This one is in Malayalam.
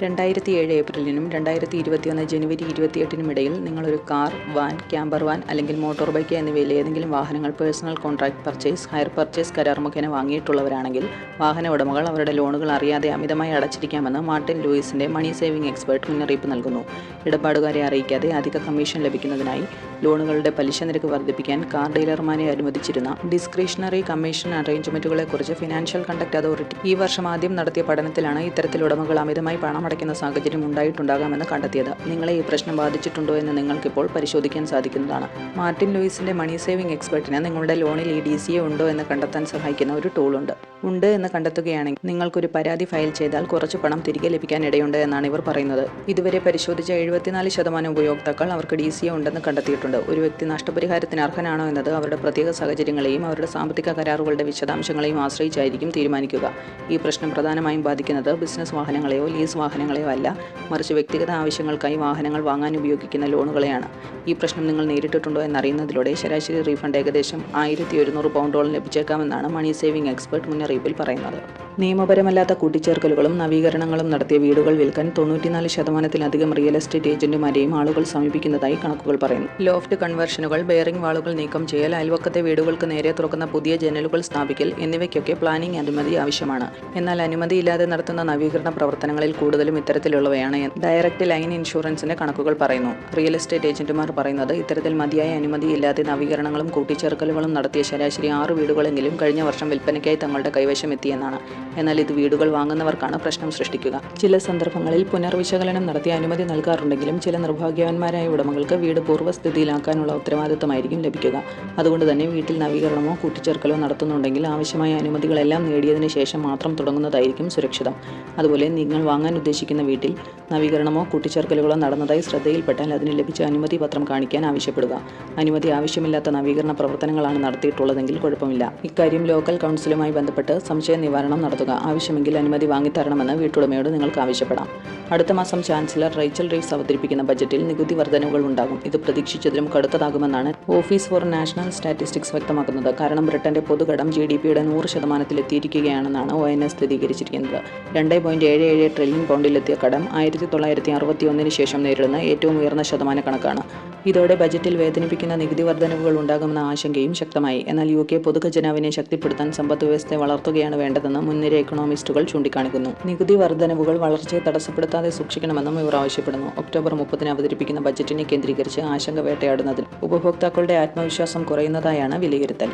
രണ്ടായിരത്തി ഏഴ് ഏപ്രിലിനും രണ്ടായിരത്തി ഇരുപത്തിയൊന്ന് ജനുവരി ഇരുപത്തിയെട്ടിനും ഇടയിൽ നിങ്ങളൊരു കാർ വാൻ ക്യാമ്പർ വാൻ അല്ലെങ്കിൽ മോട്ടോർ ബൈക്ക് എന്നിവയിൽ ഏതെങ്കിലും വാഹനങ്ങൾ personal contract purchase hire purchase കരാർ മുഖേന വാങ്ങിയിട്ടുള്ളവരാണെങ്കിൽ വാഹന ഉടമകൾ അവരുടെ ലോണുകൾ അറിയാതെ അമിതമായി അടച്ചിരിക്കാമെന്ന് മാർട്ടിൻ ലൂയിസിന്റെ മണി സേവിംഗ് എക്സ്പേർട്ട് മുന്നറിയിപ്പ് നൽകുന്നു. ഇടപാടുകാരെ അറിയിക്കാതെ അധിക കമ്മീഷൻ ലഭിക്കുന്നതിനായി ലോണുകളുടെ പലിശ നിരക്ക് വർദ്ധിപ്പിക്കാൻ കാർ ഡീലർമാരെ അനുവദിച്ചിരുന്ന ഡിസ്ക്രിഷണറി കമ്മീഷൻ അറേഞ്ച്മെന്റുകളെ കുറിച്ച് ഫിനാൻഷ്യൽ കണ്ടക്ട് അതോറിറ്റി ഈ വർഷം ആദ്യം നടത്തിയ പഠനത്തിലാണ് ഇത്തരത്തിൽ ഉടമകൾ അമിതമായി പണം അടയ്ക്കുന്ന സാഹചര്യം ഉണ്ടായിട്ടുണ്ടാകാമെന്ന് കണ്ടെത്തിയത്. നിങ്ങളെ ഈ പ്രശ്നം ബാധിച്ചിട്ടുണ്ടോ എന്ന് നിങ്ങൾക്കിപ്പോൾ പരിശോധിക്കാൻ സാധിക്കുന്നതാണ്. മാർട്ടിൻ ലൂയിസിന്റെ മണി സേവിംഗ് എക്സ്പെർട്ടിന് നിങ്ങളുടെ ലോണിൽ ഈ ഡി സി എ ഉണ്ടോ എന്ന് കണ്ടെത്താൻ സഹായിക്കുന്ന ഒരു ടൂൾ ഉണ്ട്. ഉണ്ട് എന്ന് കണ്ടെത്തുകയാണെങ്കിൽ നിങ്ങൾക്കൊരു പരാതി ഫയൽ ചെയ്താൽ കുറച്ച് പണം തിരികെ ലഭിക്കാൻ ഇടയുണ്ട് എന്നാണ് ഇവർ പറയുന്നത്. ഇതുവരെ പരിശോധിച്ച എഴുപത്തിനാല് ശതമാനം ഉപയോക്താക്കൾ അവർക്ക് ഡി സി എ ഉണ്ടെന്ന് കണ്ടെത്തിയിട്ടുണ്ട്. ഒരു വ്യക്തി നഷ്ടപരിഹാരത്തിന് അർഹനാണോ എന്നത് അവരുടെ പ്രത്യേക സാഹചര്യങ്ങളെയും അവരുടെ സാമ്പത്തിക കരാറുകളുടെ വിശദാംശങ്ങളെയും ആശ്രയിച്ചായിരിക്കും തീരുമാനിക്കുക. ഈ പ്രശ്നം പ്രധാനമായും ബാധിക്കുന്നത് ബിസിനസ് വാഹനങ്ങളെയോ ലീസ് വാഹനങ്ങളെയോ അല്ല മറിച്ച് വ്യക്തിഗത ആവശ്യങ്ങൾക്കായി വാഹനങ്ങൾ വാങ്ങാൻ ഉപയോഗിക്കുന്ന ലോണുകളെയാണ്. ഈ പ്രശ്നം നിങ്ങൾ നേരിട്ടിട്ടുണ്ടോ എന്നറിയുന്നതിലൂടെ ശരാശരി റീഫണ്ട് ഏകദേശം ആയിരത്തി ഒരുന്നൂറ് പൗണ്ടോളം ലഭിച്ചേക്കാമെന്നാണ് മണി സേവിംഗ് എക്സ്പെർട്ട് മുന്നറിയിപ്പിൽ പറയുന്നത്. നിയമപരമല്ലാത്ത കൂട്ടിച്ചേർക്കലുകളും നവീകരണങ്ങളും നടത്തിയ വീടുകൾ വിൽക്കാൻ തൊണ്ണൂറ്റിനാല് ശതമാനത്തിലധികം റിയൽ എസ്റ്റേറ്റ് ഏജന്റുമാരെയും ആളുകൾ സമീപിക്കുന്നതായി കണക്കുകൾ പറയുന്നു. ലോഫ്റ്റ് കൺവെർഷനുകൾ ബെയറിംഗ് വാളുകൾ നീക്കം ചെയ്യൽ അയൽവക്കത്തെ വീടുകൾക്ക് നേരെ തുറക്കുന്ന പുതിയ ജനലുകൾ സ്ഥാപിക്കൽ എന്നിവയ്ക്കൊക്കെ പ്ലാനിംഗ് അനുമതി ആവശ്യമാണ്. എന്നാൽ അനുമതിയില്ലാതെ നടത്തുന്ന നവീകരണ പ്രവർത്തനങ്ങളിൽ കൂടുതലും ഇത്തരത്തിലുള്ളവയാണ് ഡയറക്റ്റ് ലൈൻ ഇൻഷുറൻസിന്റെ കണക്കുകൾ പറയുന്നു. റിയൽ എസ്റ്റേറ്റ് ഏജന്റുമാർ പറയുന്നത് ഇത്തരത്തിൽ മതിയായ അനുമതിയില്ലാതെ നവീകരണങ്ങളും കൂട്ടിച്ചേർക്കലുകളും നടത്തിയ ശരാശരി ആറ് വീടുകളെങ്കിലും കഴിഞ്ഞ വർഷം വിൽപ്പനയ്ക്കായി തങ്ങളുടെ കൈവശം എത്തിയെന്നാണ്. എന്നാൽ ഇത് വീടുകൾ വാങ്ങുന്നവർക്കാണ് പ്രശ്നം സൃഷ്ടിക്കുക. ചില സന്ദർഭങ്ങളിൽ പുനർവിശകലനം നടത്തി അനുമതി നൽകാറുണ്ടെങ്കിലും ചില നിർഭാഗ്യവാന്മാരായ ഉടമകൾക്ക് വീട് പൂർവസ്ഥിതിയിലാക്കാനുള്ള ഉത്തരവാദിത്തമായിരിക്കും ലഭിക്കുക. അതുകൊണ്ട് തന്നെ വീട്ടിൽ നവീകരണമോ കൂട്ടിച്ചേർക്കലോ നടത്തുന്നുണ്ടെങ്കിൽ ആവശ്യമായ അനുമതികളെല്ലാം നേടിയതിന് ശേഷം മാത്രം തുടങ്ങുന്നതായിരിക്കും സുരക്ഷിതം. അതുപോലെ നിങ്ങൾ വാങ്ങാൻ ഉദ്ദേശിക്കുന്ന വീട്ടിൽ നവീകരണമോ കൂട്ടിച്ചേർക്കലുകളോ നടന്നതായി ശ്രദ്ധയിൽപ്പെട്ടാൽ അതിന് ലഭിച്ച അനുമതി പത്രം കാണിക്കാൻ ആവശ്യപ്പെടുക. അനുമതി ആവശ്യമില്ലാത്ത നവീകരണ പ്രവർത്തനങ്ങളാണ് നടത്തിയിട്ടുള്ളതെങ്കിൽ കുഴപ്പമില്ല. ഇക്കാര്യം ലോക്കൽ കൗൺസിലുമായി ബന്ധപ്പെട്ട് സംശയ നിവാരണം നടത്തുക. ആവശ്യമെങ്കിൽ അനുമതി വാങ്ങിത്തരണമെന്ന് വീട്ടുടമയോട് നിങ്ങൾക്ക് ആവശ്യപ്പെടാം. അടുത്ത മാസം ചാൻസലർ റൈച്ചൽ റീവ്സ് അവതരിപ്പിക്കുന്ന ബജറ്റിൽ നികുതി വർധനവുകൾ ഉണ്ടാകും. ഇത് പ്രതീക്ഷിച്ചതിലും കടുത്തതാകുമെന്നാണ് ഓഫീസ് ഫോർ നാഷണൽ സ്റ്റാറ്റിസ്റ്റിക്സ് വ്യക്തമാക്കുന്നത്. കാരണം ബ്രിട്ടന്റെ പൊതുകടം ജി ഡി പിയുടെ നൂറ് ശതമാനത്തിലെത്തിയിരിക്കുകയാണെന്നാണ് ഒ എൻ എസ് സ്ഥിരീകരിച്ചിരിക്കുന്നത്. രണ്ട് പോയിന്റ് ഏഴ് ഏഴ് ട്രില്യൺ പൗണ്ടിലെത്തിയ കടം ആയിരത്തി തൊള്ളായിരത്തി അറുപത്തി ഒന്നിന് ശേഷം നേരിടുന്ന ഏറ്റവും ഉയർന്ന ശതമാന കണക്കാണ് ഇതോടെ ബജറ്റിൽ വേദനിപ്പിക്കുന്ന നികുതി വർധനവുകൾ ഉണ്ടാകുമെന്ന ആശങ്കയും ശക്തമായി. എന്നാൽ യു കെ പൊതുഖജനാവിനെ ശക്തിപ്പെടുത്താൻ സമ്പദ് വ്യവസ്ഥയെ വളർത്തുകയാണ് വേണ്ടതെന്ന് മുൻനിര എക്കണോമിസ്റ്റുകൾ ചൂണ്ടിക്കാണിക്കുന്നു. നികുതി വർധനവുകൾ വളർച്ചയെ തടസ്സപ്പെടുത്താതെ സൂക്ഷിക്കണമെന്നും ഇവർ ആവശ്യപ്പെടുന്നു. ഒക്ടോബർ മുപ്പതിന് അവതരിപ്പിക്കുന്ന ബജറ്റിനെ കേന്ദ്രീകരിച്ച് ആശങ്ക വേട്ടയാടുന്നതിൽ ഉപഭോക്താക്കളുടെ ആത്മവിശ്വാസം കുറയുന്നതായാണ് വിലയിരുത്തൽ